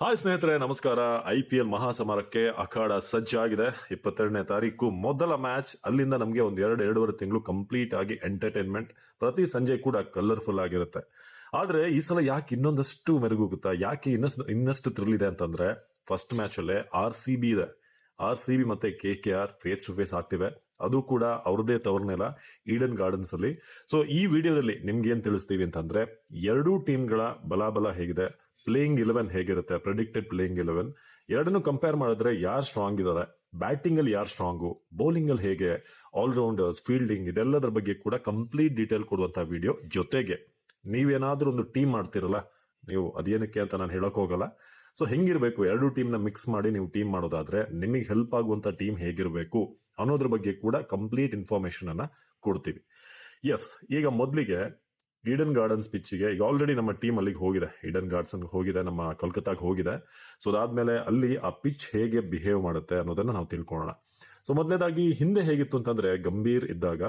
Hi ಸ್ನೇಹಿತರೆ, ನಮಸ್ಕಾರ. I P L ಮಹಾಸಮರಕ್ಕೆ ಅಖಾಡ ಸಜ್ಜಾಗಿದೆ ಇಪ್ಪತ್ತೆರಡನೇ ತಾರೀಕು ಮೊದಲ ಮ್ಯಾಚ್. ಅಲ್ಲಿಂದ ನಮಗೆ ಒಂದು ಎರಡು, ಎರಡೂವರೆ ತಿಂಗಳು ಕಂಪ್ಲೀಟ್ ಆಗಿ ಎಂಟರ್ಟೈನ್ಮೆಂಟ್ ಪ್ರತಿ ಸಂಜೆ ಕೂಡ ಕಲರ್ಫುಲ್ ಆಗಿರುತ್ತೆ. ಆದರೆ ಈ ಸಲ ಯಾಕೆ ಇನ್ನೊಂದಷ್ಟು ಮೆರುಗುತ್ತಾ ಯಾಕೆ ಇನ್ನಷ್ಟು ಇನ್ನಷ್ಟು ಥ್ರಿಲ್ ಇದೆ ಅಂತಂದ್ರೆ ಫಸ್ಟ್ ಮ್ಯಾಚ್ ಅಲ್ಲೇ ಆರ್ ಸಿ ಬಿ ಇದೆ. ಆರ್ ಸಿ ಬಿ ಮತ್ತೆ K K R face to face ಆಗ್ತಿವೆ. ಅದು ಕೂಡ ಅವ್ರದೇ ತವರ್ನೆಲ್ಲ ಈಡನ್ ಗಾರ್ಡನ್ಸ್ ಅಲ್ಲಿ. ಸೊ ಈ ವಿಡಿಯೋದಲ್ಲಿ ನಿಮ್ಗೆ ಏನ್ ತಿಳಿಸ್ತೀವಿ ಅಂತಂದ್ರೆ, ಎರಡೂ ಟೀಮ್ಗಳ ಬಲಾಬಲ ಹೇಗಿದೆ. ಪ್ಲೇಯಿಂಗ್ ಇಲೆವೆನ್ ಹೇಗಿರುತ್ತೆ ಪ್ರೆಡಿಕ್ಟೆಡ್ ಪ್ಲೇಯಿಂಗ್ ಇಲೆವೆನ್ ಎರಡನ್ನು ಕಂಪೇರ್ ಮಾಡಿದ್ರೆ ಯಾರು ಸ್ಟ್ರಾಂಗ್ ಇದ್ದಾರೆ ಬ್ಯಾಟಿಂಗ್ ಅಲ್ಲಿ ಯಾರು ಸ್ಟ್ರಾಂಗು ಬೌಲಿಂಗ್ ಅಲ್ಲಿ ಹೇಗೆ? ಆಲ್ರೌಂಡರ್ಸ್ ಫೀಲ್ಡಿಂಗ್ ಇದೆಲ್ಲದರ ಬಗ್ಗೆ ಕೂಡ ಕಂಪ್ಲೀಟ್ ಡೀಟೇಲ್ ಕೊಡುವಂತಹ ವಿಡಿಯೋ ಜೊತೆಗೆ ನೀವೇನಾದ್ರೂ ಒಂದು ಟೀಮ್ ಮಾಡ್ತಿರಲ್ಲ, ನೀವು ಅದೇನಕ್ಕೆ ಅಂತ ನಾನು ಹೇಳಕ್ ಹೋಗಲ್ಲ. ಸೊ ಹೆಂಗಿರ್ಬೇಕು? ಎರಡು ಟೀಮ್ನ ಮಿಕ್ಸ್ ಮಾಡಿ ನೀವು ಟೀಮ್ ಮಾಡೋದಾದ್ರೆ ನಿಮಗೆ ಹೆಲ್ಪ್ ಆಗುವಂತ ಟೀಮ್ ಹೇಗಿರಬೇಕು ಅನ್ನೋದ್ರ ಬಗ್ಗೆ ಕೂಡ ಕಂಪ್ಲೀಟ್ ಇನ್ಫಾರ್ಮೇಶನ್ ಅನ್ನ ಕೊಡ್ತೀವಿ. ಎಸ್ ಈಗ ಮೊದಲಿಗೆ ಈಡನ್ ಗಾರ್ಡನ್ಸ್ ಪಿಚ್ಗೆ ಈಗ ಆಲ್ರೆಡಿ ನಮ್ಮ ಟೀಮ್ ಅಲ್ಲಿಗೆ ಹೋಗಿದೆ. ಈಡನ್ ಗಾರ್ಡನ್ಸ್ ಹೋಗಿದೆ, ನಮ್ಮ ಕೋಲ್ಕತ್ತಾಗೆ ಹೋಗಿದೆ. ಸೊ ಅದಾದ್ಮೇಲೆ ಅಲ್ಲಿ ಆ ಪಿಚ್ ಹೇಗೆ ಬಿಹೇವ್ ಮಾಡುತ್ತೆ ಅನ್ನೋದನ್ನ ನಾವು ತಿಳ್ಕೊಳ್ಳೋಣ. ಸೊ ಮೊದಲನೇದಾಗಿ ಹಿಂದೆ ಹೇಗಿತ್ತು ಅಂತಂದ್ರೆ ಗಂಭೀರ್ ಇದ್ದಾಗ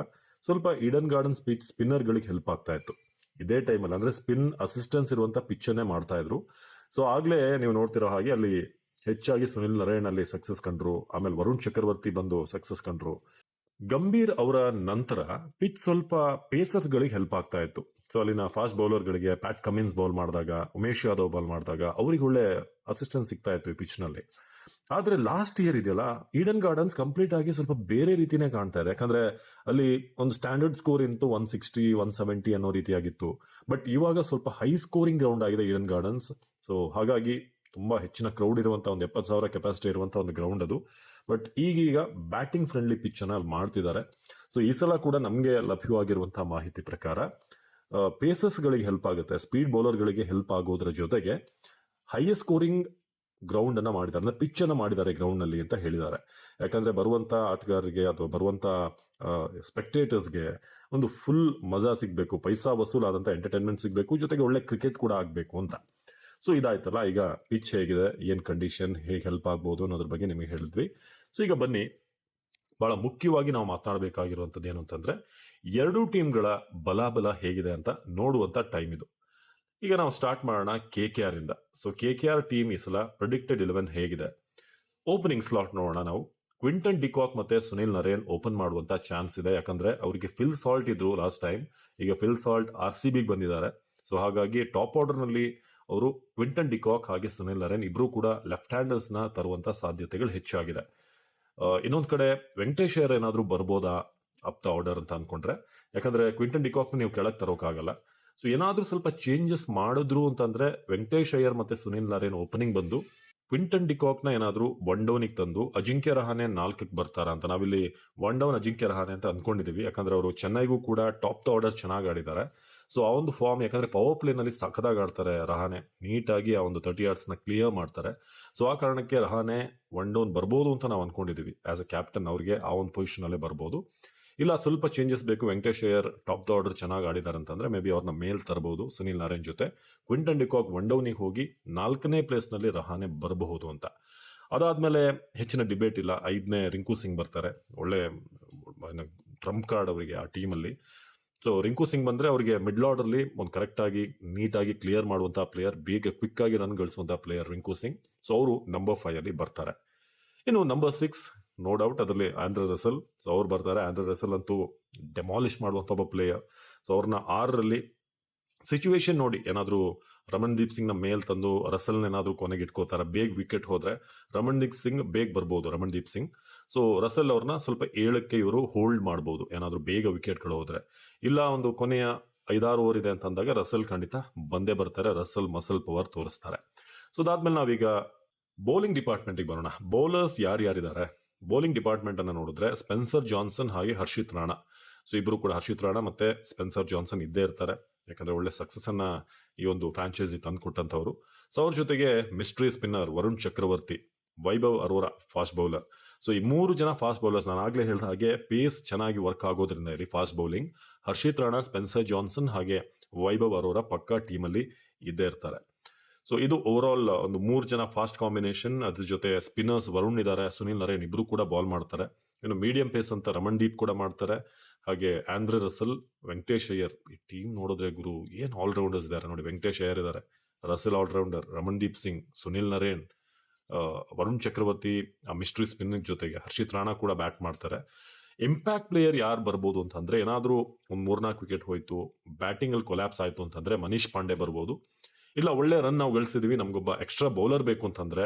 ಸ್ವಲ್ಪ ಈಡನ್ ಗಾರ್ಡನ್ಸ್ ಪಿಚ್ ಸ್ಪಿನ್ನರ್ ಗಳಿಗೆ ಹೆಲ್ಪ್ ಆಗ್ತಾ ಇತ್ತು. ಇದೇ ಟೈಮಲ್ಲಿ ಅಂದ್ರೆ ಸ್ಪಿನ್ ಅಸಿಸ್ಟೆನ್ಸ್ ಇರುವಂತ ಪಿಚ್ ಅನ್ನೇ ಮಾಡ್ತಾ ಇದ್ರು. ಸೊ ಆಗ್ಲೇ ನೀವು ನೋಡ್ತಿರೋ ಹಾಗೆ ಅಲ್ಲಿ ಹೆಚ್ಚಾಗಿ ಸುನಿಲ್ ನರೇಣ್ ಅಲ್ಲಿ ಸಕ್ಸಸ್ ಕಂಡ್ರು, ಆಮೇಲೆ ವರುಣ್ ಚಕ್ರವರ್ತಿ ಬಂದು ಸಕ್ಸಸ್ ಕಂಡ್ರು. ಗಂಭೀರ್ ಅವರ ನಂತರ ಪಿಚ್ ಸ್ವಲ್ಪ ಪೇಸರ್ಸ್ ಗಳಿಗೆ ಹೆಲ್ಪ್ ಆಗ್ತಾ ಇತ್ತು. ಸೊ ಅಲ್ಲಿನ ಫಾಸ್ಟ್ ಬೌಲರ್ಗಳಿಗೆ ಪ್ಯಾಟ್ ಕಮಿನ್ಸ್ ಬೌಲ್ ಮಾಡಿದಾಗ, ಉಮೇಶ್ ಯಾದವ್ ಬಾಲ್ ಮಾಡಿದಾಗ ಅವ್ರಿಗೆ ಒಳ್ಳೆ ಅಸಿಸ್ಟೆನ್ಸ್ ಸಿಗ್ತಾ ಇತ್ತು ಈ ಪಿಚ್ನಲ್ಲಿ ಆದ್ರೆ ಲಾಸ್ಟ್ ಇಯರ್ ಇದೆಯಲ್ಲ ಈಡನ್ ಗಾರ್ಡನ್ಸ್ ಕಂಪ್ಲೀಟ್ ಆಗಿ ಸ್ವಲ್ಪ ಬೇರೆ ರೀತಿನೇ ಕಾಣ್ತಾ ಇದೆ. ಯಾಕಂದ್ರೆ ಅಲ್ಲಿ ಒಂದು ಸ್ಟ್ಯಾಂಡರ್ಡ್ ಸ್ಕೋರ್ ಇಂತು ಒನ್ ಸಿಕ್ಸ್ಟಿ ಒನ್ ಸೆವೆಂಟಿ ಅನ್ನೋ ರೀತಿಯಾಗಿತ್ತು. ಬಟ್ ಇವಾಗ ಸ್ವಲ್ಪ ಹೈ ಸ್ಕೋರಿಂಗ್ ಗ್ರೌಂಡ್ ಆಗಿದೆ ಈಡನ್ ಗಾರ್ಡನ್ಸ್ ಸೊ ಹಾಗಾಗಿ ತುಂಬಾ ಹೆಚ್ಚಿನ ಕ್ರೌಡ್ ಇರುವಂತಹ ಒಂದು ಎಪ್ಪತ್ತು ಸಾವಿರ ಕೆಪಾಸಿಟಿ ಇರುವಂತಹ ಒಂದು ಗ್ರೌಂಡ್ ಅದು. ಬಟ್ ಈಗೀಗ ಬ್ಯಾಟಿಂಗ್ ಫ್ರೆಂಡ್ಲಿ ಪಿಚ್ ಅನ್ನ ಅಲ್ಲಿ ಮಾಡ್ತಿದ್ದಾರೆ. ಸೊ ಈ ಸಲ ಕೂಡ ನಮಗೆ ಲಭ್ಯವಾಗಿರುವಂತಹ ಮಾಹಿತಿ ಪ್ರಕಾರ ಪೇಸರ್ಸ್ ಗಳಿಗೆ ಹೆಲ್ಪ್ ಆಗುತ್ತೆ ಸ್ಪೀಡ್ ಬೌಲರ್ ಗಳಿಗೆ ಹೆಲ್ಪ್ ಆಗೋದ್ರ ಜೊತೆಗೆ ಹೈಯೆಸ್ಟ್ ಸ್ಕೋರಿಂಗ್ ಗ್ರೌಂಡ್ ಅನ್ನ ಮಾಡಿದ್ದಾರೆ, ಅಂದ್ರೆ ಪಿಚ್ ಅನ್ನ ಮಾಡಿದ್ದಾರೆ ಗ್ರೌಂಡ್ನಲ್ಲಿ ಅಂತ ಹೇಳಿದ್ದಾರೆ. ಯಾಕಂದ್ರೆ ಬರುವಂತ ಆಟಗಾರರಿಗೆ ಅಥವಾ ಬರುವಂತ ಸ್ಪೆಕ್ಟೇಟರ್ಸ್ಗೆ ಒಂದು ಫುಲ್ ಮಜಾ ಸಿಗ್ಬೇಕು, ಪೈಸಾ ವಸೂಲಾದಂತ ಎಂಟರ್ಟೈನ್ಮೆಂಟ್ ಸಿಗ್ಬೇಕು, ಜೊತೆಗೆ ಒಳ್ಳೆ ಕ್ರಿಕೆಟ್ ಕೂಡ ಆಗ್ಬೇಕು ಅಂತ. ಸೊ ಇದಾಯ್ತಲ್ಲ, ಈಗ ಪಿಚ್ ಹೇಗಿದೆ, ಏನ್ ಕಂಡೀಷನ್ ಹೇಗೆ ಹೆಲ್ಪ್ ಆಗ್ಬೋದು ಅನ್ನೋದ್ರ ಬಗ್ಗೆ ನಿಮಗೆ ಹೇಳಿದ್ವಿ. ಸೊ ಈಗ ಬನ್ನಿ ಬಹಳ ಮುಖ್ಯವಾಗಿ ನಾವು ಮಾತನಾಡಬೇಕಾಗಿರುವಂಥದ್ದು ಏನು ಅಂತಂದ್ರೆ, ಎರಡೂ ಟೀಮ್ಗಳ ಬಲಾಬಲ ಹೇಗಿದೆ ಅಂತ ನೋಡುವಂತ ಟೈಮ್ ಇದು. ಈಗ ನಾವು ಸ್ಟಾರ್ಟ್ ಮಾಡೋಣ ಕೆ ಕೆ ಆರ್ ಇಂದ. So K K R team ಈ ಸಲ ಪ್ರಿಡಿಕ್ಟೆಡ್ ಇಲೆವೆನ್ ಹೇಗಿದೆ. ಓಪನಿಂಗ್ ಸ್ಲಾಟ್ ನೋಡೋಣ ನಾವು. ಕ್ವಿಂಟನ್ ಡಿಕಾಕ್ ಮತ್ತೆ ಸುನಿಲ್ ನರೇನ್ ಓಪನ್ ಮಾಡುವಂತ ಚಾನ್ಸ್ ಇದೆ. ಯಾಕಂದ್ರೆ ಅವರಿಗೆ ಫಿಲ್ ಸಾಲ್ಟ್ ಇದ್ರು ಲಾಸ್ಟ್ ಟೈಮ್ ಈಗ ಫಿಲ್ ಸಾಲ್ಟ್ ಆರ್ ಸಿ ಬಿಗೆ ಬಂದಿದ್ದಾರೆ. ಸೊ ಹಾಗಾಗಿ ಟಾಪ್ ಆರ್ಡರ್ನಲ್ಲಿ ಅವರು ಕ್ವಿಂಟನ್ ಡಿಕಾಕ್ ಹಾಗೆ ಸುನಿಲ್ ನರೇನ್ ಇಬ್ರು ಕೂಡ ಲೆಫ್ಟ್ ಹ್ಯಾಂಡರ್ಸ್ನ ತರುವಂತ ಸಾಧ್ಯತೆಗಳು ಹೆಚ್ಚಾಗಿದೆ. ಇನ್ನೊಂದ್ ಕಡೆ ವೆಂಕಟೇಶ್ ಅಯ್ಯರ್ ಏನಾದ್ರೂ ಬರ್ಬೋದಾ ಅಪ್ ದ ಆರ್ಡರ್ ಅಂತ ಅನ್ಕೊಂಡ್ರೆ? ಯಾಕಂದ್ರೆ ಕ್ವಿಂಟನ್ ಡಿಕಾಕ್ ನೀವು ಕೆಳಗೆ ತರೋಕ್ಕಾಗಲ್ಲ ಸೊ ಏನಾದ್ರೂ ಸ್ವಲ್ಪ ಚೇಂಜಸ್ ಮಾಡಿದ್ರು ಅಂತಂದ್ರೆ ವೆಂಕಟೇಶ್ ಅಯ್ಯರ್ ಮತ್ತೆ ಸುನಿಲ್ ನಾರೇನ್ ಓಪನಿಂಗ್ ಬಂದು ಕ್ವಿಂಟನ್ ಡಿಕಾಕ್ನ ಏನಾದ್ರೂ ಒನ್ ಡೌನಿಗೆ ತಂದು ಅಜಿಂಕ್ಯ ರಹಾನೆ ನಾಲ್ಕಕ್ಕೆ ಬರ್ತಾರ ಅಂತ. ನಾವಿಲ್ಲಿ ಒನ್ ಡೌನ್ ಅಜಿಂಕ್ಯ ರಹಾನೆ ಅಂತ ಅನ್ಕೊಂಡಿದೀವಿ. ಯಾಕಂದ್ರೆ ಅವರು ಚೆನ್ನೈಗೂ ಕೂಡ ಟಾಪ್ ದ ಆರ್ಡರ್ ಚೆನ್ನಾಗಿ ಆಡಿದ್ದಾರೆ. ಸೊ ಆ ಒಂದು ಫಾರ್ಮ್ ಯಾಕಂದ್ರೆ ಪವರ್ ಪ್ಲೇ ನಲ್ಲಿ ಸಖದಾಗಿ ಆಡ್ತಾರೆ ರಹಾನೆ. ನೀಟಾಗಿ ಆ ಒಂದು ತರ್ಟಿ ನ ಕ್ಲಿಯರ್ ಮಾಡ್ತಾರೆ. ಸೊ ಆ ಕಾರಣಕ್ಕೆ ರಹಾನೆ ಒನ್ ಡೌನ್ ಬರ್ಬೋದು ಅಂತ ನಾವು ಅನ್ಕೊಂಡಿದೀವಿ. ಆಸ್ ಅ ಕ್ಯಾಪ್ಟನ್ ಅವರಿಗೆ ಆ ಒಂದು ಪೊಸಿಷನ್ ಅಲ್ಲೇ ಬರ್ಬೋದು. ಇಲ್ಲ, ಸ್ವಲ್ಪ ಚೇಂಜಸ್ ಬೇಕು. Venkatesh Iyer top the order ಚೆನ್ನಾಗಿ ಆಡಿದ್ದಾರೆ ಅಂತಂದ್ರೆ ಮೇ ಬಿ ಅವ್ರನ್ನ ಮೇಲ್ ತರಬಹುದು ಸುನಿಲ್ ನಾರಾಯಣ್ ಜೊತೆ. ಕ್ವಿಂಟನ್ ಡಿಕಾಕ್ ಒನ್ ಡೌನಿಗೆ ಹೋಗಿ ನಾಲ್ಕನೇ ಪ್ಲೇಸ್ನಲ್ಲಿ ರಹಾನೆ ಬರಬಹುದು ಅಂತ. ಅದಾದ್ಮೇಲೆ ಹೆಚ್ಚಿನ ಡಿಬೇಟ್ ಇಲ್ಲ. ಐದನೇ ರಿಂಕು ಸಿಂಗ್ ಬರ್ತಾರೆ. ಒಳ್ಳೆ ಟ್ರಂಪ್ ಕಾರ್ಡ್ ಅವರಿಗೆ ಆ ಟೀಮಲ್ಲಿ ಸೊ ರಿಂಕು ಸಿಂಗ್ ಬಂದ್ರೆ ಅವರಿಗೆ ಮಿಡ್ಲ್ ಆರ್ಡರ್ ಅಲ್ಲಿ ಒಂದು ಕರೆಕ್ಟ್ ಆಗಿ ನೀಟ್ ಆಗಿ ಕ್ಲಿಯರ್ ಮಾಡುವಂಥ ಪ್ಲೇಯರ್ ಬೇಗ ಕ್ವಿಕ್ ಆಗಿ ರನ್ ಗಳಿಸುವಂಥ ಪ್ಲೇಯರ್ ರಿಂಕು ಸಿಂಗ್ ಸೊ ಅವರು ನಂಬರ್ ಫೈವ್ ಅಲ್ಲಿ ಬರ್ತಾರೆ. ಇನ್ನು ನಂಬರ್ ಸಿಕ್ಸ್ ನೋ ಡೌಟ್ ಅದರಲ್ಲಿ ಆಂಧ್ರ ರಸಲ್ ಸೊ ಅವ್ರು ಬರ್ತಾರೆ. ಆಂಧ್ರ ರಸಲ್ ಅಂತೂ ಡೆಮಾಲಿಷ್ ಮಾಡುವಂತ ಒಬ್ಬ ಪ್ಲೇಯರ್ ಸೊ ಅವ್ರನ್ನ ಆರರಲ್ಲಿ ಸಿಚುವೇಶನ್ ನೋಡಿ ಏನಾದ್ರೂ ರಮಣ್ದೀಪ್ ಸಿಂಗ್ನ ಮೇಲ್ ತಂದು ರಸಲ್ ಏನಾದ್ರೂ ಕೊನೆಗೆ ಇಟ್ಕೋತಾರೆ ಬೇಗ ವಿಕೆಟ್ ಹೋದ್ರೆ ರಮಣ್ದೀಪ್ ಸಿಂಗ್ ಬೇಗ ಬರ್ಬೋದು ರಮಣ್ದೀಪ್ ಸಿಂಗ್. ಸೊ, ರಸಲ್ ಅವ್ರನ್ನ ಸ್ವಲ್ಪ ಏಳಕ್ಕೆ ಇವರು ಹೋಲ್ಡ್ ಮಾಡ್ಬೋದು, ಏನಾದರೂ ಬೇಗ ವಿಕೆಟ್ಗಳು ಹೋದ್ರೆ. ಇಲ್ಲ ಒಂದು ಕೊನೆಯ ಐದಾರು ಓವರ್ ಇದೆ ಅಂತ ಅಂದಾಗ ರಸಲ್ ಖಂಡಿತ ಬಂದೇ ಬರ್ತಾರೆ, ರಸಲ್ ಮಸಲ್ ಪವರ್ ತೋರಿಸ್ತಾರೆ. ಸೊ, ಅದಾದ್ಮೇಲೆ ನಾವೀಗ ಬೌಲಿಂಗ್ ಡಿಪಾರ್ಟ್ಮೆಂಟ್ಗೆ ಬರೋಣ. ಬೌಲರ್ಸ್ ಯಾರು ಯಾರಿದ್ದಾರೆ? ಬೌಲಿಂಗ್ ಡಿಪಾರ್ಟ್ಮೆಂಟ್ ಅನ್ನ ನೋಡಿದ್ರೆ ಸ್ಪೆನ್ಸರ್ ಜಾನ್ಸನ್ ಹಾಗೆ ಹರ್ಷಿತ್ ರಾಣಾ. ಸೊ, ಇಬ್ರು ಕೂಡ ಹರ್ಷಿತ್ ರಾಣಾ ಮತ್ತೆ ಸ್ಪೆನ್ಸರ್ ಜಾನ್ಸನ್ ಇದ್ದೇ ಇರ್ತಾರೆ. ಯಾಕಂದ್ರೆ ಒಳ್ಳೆ ಸಕ್ಸಸ್ ಅನ್ನ ಈ ಒಂದು ಫ್ರಾಂಚೈಸಿ ತಂದುಕೊಟ್ಟಂಥವ್ರು ಸೊ ಅವ್ರ ಜೊತೆಗೆ mystery spinner Varun Chakravarthy, Vaibhav Arora fast bowler so ಈ ಮೂರು ಜನ ಫಾಸ್ಟ್ ಬೌಲರ್ಸ್ ನಾನು ಆಗ್ಲೇ ಹೇಳಿದ ಹಾಗೆ ಪೇಸ್ ಚೆನ್ನಾಗಿ ವರ್ಕ್ ಆಗೋದ್ರಿಂದ ಇಲ್ಲಿ fast bowling Harshit Rana, Spencer Johnson ಹಾಗೆ ವೈಭವ್ ಅರೋರಾ ಪಕ್ಕಾ ಟೀಮಲ್ಲಿ ಇದ್ದೇ ಇರ್ತಾರೆ. ಸೊ ಇದು ಓವರ್ ಆಲ್ ಒಂದು ಮೂರು ಜನ ಫಾಸ್ಟ್ ಕಾಂಬಿನೇಷನ್ ಅದ್ರ ಜೊತೆ ಸ್ಪಿನ್ನರ್ಸ್ ವರುಣ್ ಇದ್ದಾರೆ ಸುನಿಲ್ ನರೇನ್ ಇಬ್ರು ಕೂಡ ಬಾಲ್ ಮಾಡ್ತಾರೆ. ಇನ್ನು ಮೀಡಿಯಂ ಪೇಸ್ ಅಂತ ರಮಣ್ ದೀಪ್ ಕೂಡ ಮಾಡ್ತಾರೆ. ಹಾಗೆ ಆಂಧ್ರ ರಸಲ್, ವೆಂಕಟೇಶ್ ಅಯ್ಯರ್ ಈ ಟೀಮ್ ನೋಡಿದ್ರೆ ಗುರು ಏನು ಆಲ್ರೌಂಡರ್ಸ್ ಇದ್ದಾರೆ ನೋಡಿ. ವೆಂಕಟೇಶ್ ಅಯ್ಯರ್ ಇದ್ದಾರೆ Russell allrounder Ramandeep Singh, Sunil Narine Varun Chakravarthy mystery spinning ಜೊತೆಗೆ ಹರ್ಷಿತ್ ರಾಣಾ ಕೂಡ ಬ್ಯಾಟ್ ಮಾಡ್ತಾರೆ. ಇಂಪ್ಯಾಕ್ಟ್ ಪ್ಲೇಯರ್ ಯಾರು ಬರ್ಬೋದು ಅಂತಂದ್ರೆ ಏನಾದರೂ ಒಂದು ಮೂರ್ನಾಲ್ಕು ವಿಕೆಟ್ ಹೋಯ್ತು ಬ್ಯಾಟಿಂಗ್ ಅಲ್ಲಿ ಕೊಲ್ಯಾಪ್ಸ್ ಆಯ್ತು ಅಂತಂದ್ರೆ ಮನೀಶ್ ಪಾಂಡೆ ಬರ್ಬೋದು. ಇಲ್ಲ ಒಳ್ಳೆ ರನ್ ನಾವು ಗಳಿಸಿದೀವಿ, ನಮ್ಗೊಬ್ಬ ಎಕ್ಸ್ಟ್ರಾ ಬೌಲರ್ ಬೇಕು ಅಂತಂದ್ರೆ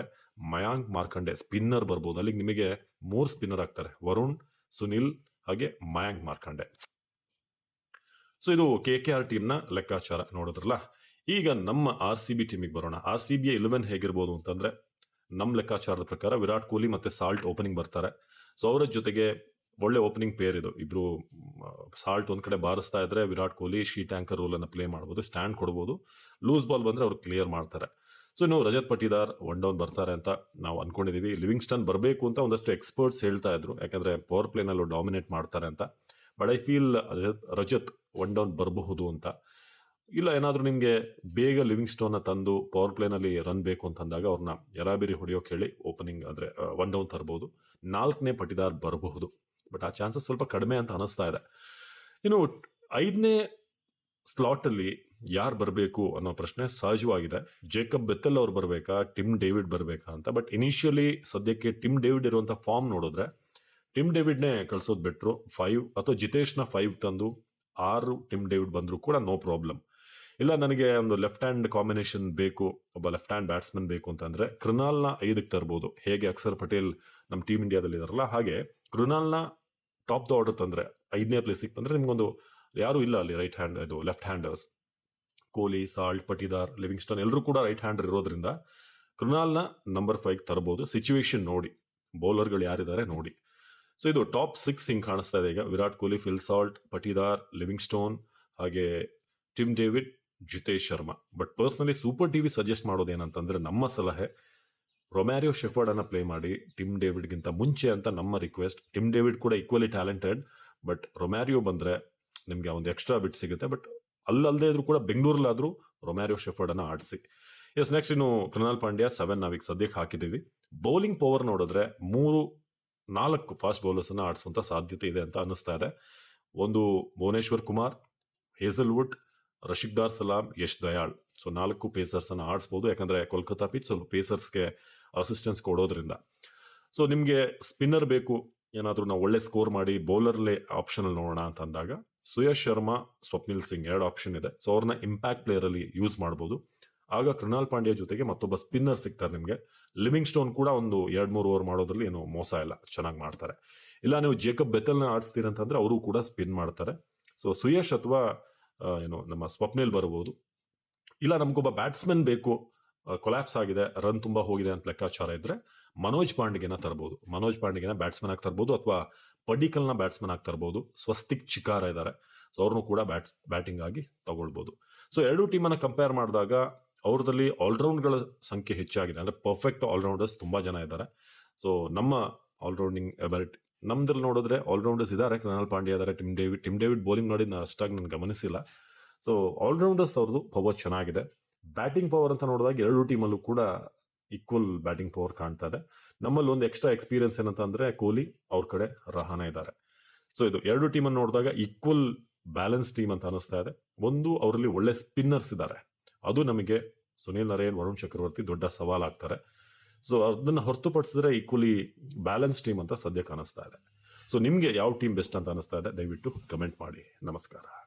ಮಯಾಂಕ್ ಮಾರ್ಕಂಡೆ ಸ್ಪಿನ್ನರ್ ಬರ್ಬೋದು. ಅಲ್ಲಿಗೆ ನಿಮಗೆ ಮೂರು ಸ್ಪಿನ್ನರ್ ಆಗ್ತಾರೆ. ವರುಣ್, ಸುನಿಲ್ ಹಾಗೆ ಮಯಾಂಕ್ ಮಾರ್ಕಂಡೆ. ಸೊ ಇದು ಕೆ ಕೆ ಆರ್ ಟೀಮ್ನ ಲೆಕ್ಕಾಚಾರ ನೋಡಿದ್ರಲ್ಲ? ಈಗ ನಮ್ಮ ಆರ್ ಸಿ ಬಿ ಟೀಮಿಗೆ ಬರೋಣ. ಆರ್ ಸಿ ಬಿ ಇಲೆವೆನ್ ಹೇಗಿರ್ಬೋದು ಅಂತಂದ್ರೆ ನಮ್ಮ ಲೆಕ್ಕಾಚಾರದ ಪ್ರಕಾರ ವಿರಾಟ್ ಕೊಹ್ಲಿ ಮತ್ತೆ ಸಾಲ್ಟ್ ಓಪನಿಂಗ್ ಬರ್ತಾರೆ. ಸೊ ಅವರ ಜೊತೆಗೆ ಒಳ್ಳೆ ಓಪನಿಂಗ್ ಪೇರ್ ಇದು. ಇಬ್ರು ಸಾಲ್ಟ್ ಒಂದ್ ಕಡೆ ಬಾರಿಸ್ತಾ ಇದ್ರೆ ವಿರಾಟ್ ಕೊಹ್ಲಿ ಶೀಟ್ ಆಂಕರ್ ರೋಲ್ ಅನ್ನ ಪ್ಲೇ ಮಾಡ್ಬೋದು ಸ್ಟ್ಯಾಂಡ್ ಕೊಡ್ಬೋದು. ಲೂಸ್ ಬಾಲ್ ಬಂದ್ರೆ ಅವ್ರು ಕ್ಲಿಯರ್ ಮಾಡ್ತಾರೆ. ಸೊ ಇನ್ನು ರಜತ್ ಪಟಿದಾರ್ ಒನ್ ಡೌನ್ ಬರ್ತಾರೆ ಅಂತ ನಾವು ಅನ್ಕೊಂಡಿದೀವಿ. ಲಿವಿಂಗ್ಸ್ಟನ್ ಬರಬೇಕು ಅಂತ ಒಂದಷ್ಟು ಎಕ್ಸ್ಪರ್ಟ್ಸ್ ಹೇಳ್ತಾ ಇದ್ರು. ಯಾಕಂದ್ರೆ ಪವರ್ ಪ್ಲೇನಲ್ಲಿ ಡಾಮಿನೇಟ್ ಮಾಡ್ತಾರೆ ಅಂತ. But I feel Rajat one down ಬರಬಹುದು ಅಂತ. ಇಲ್ಲ, ಏನಾದರೂ ನಿಮಗೆ ಬೇಗ ಲಿವಿಂಗ್ ಸ್ಟೋನ್ ತಂದು ಪವರ್ ಪ್ಲೇನಲ್ಲಿ ರನ್ ಬೇಕು ಅಂತಂದಾಗ ಅವ್ರನ್ನ ಎರಾಬಿರಿ ಹೊಡೆಯೋಕೆ ಹೇಳಿ ಓಪನಿಂಗ್ ಅಂದರೆ ಒನ್ ಡೌನ್ ತರಬಹುದು ನಾಲ್ಕನೇ ಪಟಿದಾರ್ ಬರಬಹುದು. ಬಟ್ ಆ ಚಾನ್ಸಸ್ ಸ್ವಲ್ಪ ಕಡಿಮೆ ಅಂತ ಅನಿಸ್ತಾ ಇದೆ. ಇನ್ನು ಐದನೇ ಸ್ಲಾಟ್ ಅಲ್ಲಿ ಯಾರು ಬರಬೇಕು ಅನ್ನೋ ಪ್ರಶ್ನೆ ಸಹಜವಾಗಿದೆ ಜೇಕಬ್ ಬೆತ್ತಲ್ ಅವ್ರು ಬರಬೇಕಾ? ಟಿಮ್ ಡೇವಿಡ್ ಬರಬೇಕಾ ಅಂತ. ಬಟ್ ಇನಿಷಿಯಲಿ ಸದ್ಯಕ್ಕೆ ಟಿಮ್ ಡೇವಿಡ್ ಇರುವಂಥ ಫಾರ್ಮ್ ನೋಡಿದ್ರೆ ಟಿಮ್ ಡೇವಿಡ್ನೇ ಕಳ್ಸೋದು ಬೆಟ್ರು. ಫೈವ್ ಅಥವಾ ಜಿತೇಶ್ನ ಫೈವ್ ತಂದು ಆರು ಟಿಮ್ ಡೇವಿಡ್ ಬಂದರೂ ಕೂಡ ನೋ ಪ್ರಾಬ್ಲಮ್ ಇಲ್ಲ, ನನಗೆ ಒಂದು ಲೆಫ್ಟ್ ಹ್ಯಾಂಡ್ ಕಾಂಬಿನೇಷನ್ ಬೇಕು, ಒಬ್ಬ ಲೆಫ್ಟ್ ಹ್ಯಾಂಡ್ ಬ್ಯಾಟ್ಸ್ಮನ್ ಬೇಕು ಅಂತಂದ್ರೆ ಕೃನಾಲ್ನ ಐದಕ್ಕೆ ತರ್ಬೋದು. ಹೇಗೆ? ಅಕ್ಷರ್ ಪಟೇಲ್ ನಮ್ಮ ಟೀಮ್ ಇಂಡಿಯಾದಲ್ಲಿ ಇದಾರಲ್ಲ, ಹಾಗೆ ಕೃನಾಲ್ನ ಟಾಪ್ ದ ಆರ್ಡರ್ ತಂದ್ರೆ, ಐದನೇ ಪ್ಲೇಸಿಗೆ ತಂದ್ರೆ ನಿಮ್ಗೊಂದು ಯಾರು ಇಲ್ಲ ಅಲ್ಲಿ ರೈಟ್ ಹ್ಯಾಂಡ್ ಇದು left handers Kohli Salt, Patidar, Livingstone ಎಲ್ಲರೂ ಕೂಡ ರೈಟ್ ಹ್ಯಾಂಡರ್ ಇರೋದ್ರಿಂದ ಕೃನಾಲ್ನ ನಂಬರ್ ಫೈವ್ ತರಬಹುದು ಸಿಚುವೇಶನ್ ನೋಡಿ. ಬೌಲರ್ಗಳು ಯಾರಿದ್ದಾರೆ ನೋಡಿ. ಸೊ ಇದು ಟಾಪ್ ಸಿಕ್ಸ್ ಹಿಂಗ್ ಕಾಣಿಸ್ತಾ ಇದೆ ಈಗ. Virat Kohli Phil Salt Patidar, Livingstone, ಹಾಗೆ Tim David Jitesh Sharma. But personally super TV suggest ಮಾಡೋದೇನಂತಂದ್ರೆ ನಮ್ಮ ಸಲಹೆ ರೊಮ್ಯಾರಿಯೋ ಶೆಫರ್ಡ್ ಅನ್ನ ಪ್ಲೇ ಮಾಡಿ ಟಿಮ್ ಡೇವಿಡ್ಗಿಂತ ಮುಂಚೆ ಅಂತ ನಮ್ಮ ರಿಕ್ವೆಸ್ಟ್ ಟಿಮ್ ಡೇವಿಡ್ ಕೂಡ ಈಕ್ವಲಿ ಟ್ಯಾಲೆಂಟೆಡ್ ಬಟ್ ರೊಮ್ಯಾರಿಯೋ ಬಂದ್ರೆ ನಿಮಗೆ ಒಂದು ಎಕ್ಸ್ಟ್ರಾ ಬಿಟ್ ಸಿಗುತ್ತೆ. ಬಟ್ ಅಲ್ಲಲ್ಲದೆ ಇದ್ರು ಕೂಡ ಬೆಂಗಳೂರಲ್ಲಾದ್ರೂ ರೊಮ್ಯಾರಿಯೋ ಶೆಫರ್ಡ್ ಅನ್ನ ಆಡಿಸಿ. ಎಸ್ ನೆಕ್ಸ್ಟ್ ಇನ್ನು ಕೃಣಾಲ್ ಪಾಂಡ್ಯ ಸೆವೆನ್ ನಾವೀಗ ಸದ್ಯಕ್ಕೆ ಹಾಕಿದ್ದೀವಿ. ಬೌಲಿಂಗ್ ಪವರ್ ನೋಡಿದ್ರೆ ಮೂರು, ನಾಲ್ಕು ಫಾಸ್ಟ್ ಬೌಲರ್ಸ್ ಅನ್ನ ಆಡಿಸುವಂತ ಸಾಧ್ಯತೆ ಇದೆ ಅಂತ ಅನ್ನಿಸ್ತಾ ಇದೆ. ಒಂದು ಭುವನೇಶ್ವರ್ ಕುಮಾರ್, ಹೇಸಲ್ವುಡ್ ರಶಿಕ್ದಾರ್ ಸಲಾಂ, ಯಶ್ ದಯಾಳ್. ಸೊ ನಾಲ್ಕು ಪೇಸರ್ಸ್ ಅನ್ನ ಆಡಿಸಬಹುದು ಯಾಕಂದ್ರೆ ಕೋಲ್ಕತ್ತಾ ಪಿಚ್ ಸ್ವಲ್ಪ ಪೇಸರ್ಸ್ಗೆ ಅಸಿಸ್ಟೆನ್ಸ್ ಕೊಡೋದ್ರಿಂದ. ಸೊ ನಿಮಗೆ ಸ್ಪಿನ್ನರ್ ಬೇಕು. ಏನಾದರೂ ನಾವು ಒಳ್ಳೆ ಸ್ಕೋರ್ ಮಾಡಿ ಬೌಲರ್ಲೆ ಆಪ್ಷನ್ ನೋಡೋಣ ಅಂತ ಅಂದಾಗ ಸುಯಶ್ ಶರ್ಮಾ, ಸ್ವಪ್ನಿಲ್ ಸಿಂಗ್ ಎರಡು ಆಪ್ಷನ್ ಇದೆ. ಸೊ ಅವ್ರನ್ನ ಇಂಪ್ಯಾಕ್ಟ್ ಪ್ಲೇಯರ್ ಅಲ್ಲಿ ಯೂಸ್ ಮಾಡಬಹುದು ಆಗ ಕೃಣಾಲ್ ಪಾಂಡ್ಯ ಜೊತೆಗೆ ಮತ್ತೊಬ್ಬ ಸ್ಪಿನ್ನರ್ ಸಿಗ್ತಾರೆ ನಿಮಗೆ. ಲಿವಿಂಗ್ ಸ್ಟೋನ್ ಕೂಡ ಒಂದು ಎರಡ್ ಮೂರು ಓವರ್ ಮಾಡೋದ್ರಲ್ಲಿ ಏನು ಮೋಸ ಇಲ್ಲ, ಚೆನ್ನಾಗಿ ಮಾಡ್ತಾರೆ. ಇಲ್ಲ, ನೀವು ಜೇಕಬ್ ಬೆತಲ್ನ ಆಡಿಸ್ತೀರಂತಂದ್ರೆ ಅವರು ಕೂಡ ಸ್ಪಿನ್ ಮಾಡ್ತಾರೆ. ಸೊ ಸುಯಶ್ ಅಥವಾ ಏನು ನಮ್ಮ ಸ್ವಪ್ನಿಲ್ ಬರ್ಬೋದು. ಇಲ್ಲ, ನಮ್ಗೊಬ್ಬ ಬ್ಯಾಟ್ಸ್ಮನ್ ಬೇಕು ಕೊಲ್ಯಾಪ್ಸ್ ಆಗಿದೆ ರನ್ ತುಂಬಾ ಹೋಗಿದೆ ಅಂತ ಲೆಕ್ಕಾಚಾರ ಇದ್ರೆ ಮನೋಜ್ ಪಾಂಡಿಗೆನ ತರಬಹುದು ಮನೋಜ್ ಪಾಂಡಿಗೆನ ಬ್ಯಾಟ್ಸ್ಮನ್ ಆಗಿ ತರಬಹುದು ಅಥವಾ ಪಡಿಕಲ್ನ ಬ್ಯಾಟ್ಸ್ಮನ್ ಆಗಿ ತರ್ಬೋದು. ಸ್ವಸ್ತಿಕ್ ಚಿಕಾರ ಇದ್ದಾರೆ ಸೊ ಅವ್ರನ್ನೂ ಕೂಡ ಬ್ಯಾಟ್ಸ್, ಬ್ಯಾಟಿಂಗ್ ಆಗಿ ತಗೊಳ್ಬೋದು. ಸೊ, ಎರಡು ಟೀಮನ್ನು ಕಂಪೇರ್ ಮಾಡಿದಾಗ ಅವ್ರದಲ್ಲಿ ಆಲ್ರೌಂಡ್ಗಳ ಸಂಖ್ಯೆ ಹೆಚ್ಚಾಗಿದೆ. ಅಂದ್ರೆ ಪರ್ಫೆಕ್ಟ್ ಆಲ್ರೌಂಡರ್ಸ್ ತುಂಬಾ ಜನ ಇದ್ದಾರೆ ಸೊ, ನಮ್ಮ ಆಲ್ರೌಂಡಿಂಗ್ ಅಬಿಲಿಟಿ ನಮ್ದ್ರಲ್ಲಿ ನೋಡಿದ್ರೆ ಆಲ್ರೌಂಡರ್ಸ್ ಇದ್ದಾರೆ ಕೃಣಾಲ್ ಪಾಂಡ್ಯ ಇದ್ದಾರೆ Tim David Tim David bowling ನೋಡಿ ನಾನು ಅಷ್ಟಾಗಿ ನಾನು ಗಮನಿಸಿಲ್ಲ. ಸೊ, ಆಲ್ರೌಂಡರ್ಸ್ ಅವ್ರದ್ದು ಪವರ್ ಚೆನ್ನಾಗಿದೆ. ಬ್ಯಾಟಿಂಗ್ ಪವರ್ ಅಂತ ನೋಡಿದಾಗ ಎರಡು ಟೀಮಲ್ಲೂ ಕೂಡ ಈಕ್ವಲ್ ಬ್ಯಾಟಿಂಗ್ ಪವರ್ ಕಾಣ್ತಾ ಇದೆ ನಮ್ಮಲ್ಲಿ ಒಂದು ಎಕ್ಸ್ಟ್ರಾ ಎಕ್ಸ್ಪೀರಿಯನ್ಸ್ ಏನಂತ ಅಂದ್ರೆ ಕೊಹ್ಲಿ ಅವ್ರ ಕಡೆ ರಹಾನ ಇದ್ದಾರೆ ಸೊ ಇದು ಎರಡು ಟೀಮ್ ಅನ್ನು ನೋಡಿದಾಗ ಈಕ್ವಲ್ ಬ್ಯಾಲೆನ್ಸ್ ಟೀಮ್ ಅಂತ ಅನಿಸ್ತಾ ಇದೆ. ಒಂದು ಅವರಲ್ಲಿ ಒಳ್ಳೆ ಸ್ಪಿನ್ನರ್ಸ್ ಇದ್ದಾರೆ ಅದು ನಮಗೆ ಸುನೀಲ್ ನರೇನ್ ವರುಣ್ ಚಕ್ರವರ್ತಿ ದೊಡ್ಡ ಸವಾಲಾಗ್ತಾರೆ ಸೊ ಅದನ್ನ ಹೊರತುಪಡಿಸಿದ್ರೆ ಈಕ್ವಲಿ ಬ್ಯಾಲೆನ್ಸ್ ಟೀಮ್ ಅಂತ ಸದ್ಯಕ್ಕೆ ಅನಿಸ್ತಾ ಇದೆ. ಸೊ ನಿಮ್ಗೆ ಯಾವ ಟೀಮ್ ಬೆಸ್ಟ್ ಅಂತ ಅನಿಸ್ತಾ ಇದೆ, ದಯವಿಟ್ಟು ಕಮೆಂಟ್ ಮಾಡಿ. ನಮಸ್ಕಾರ.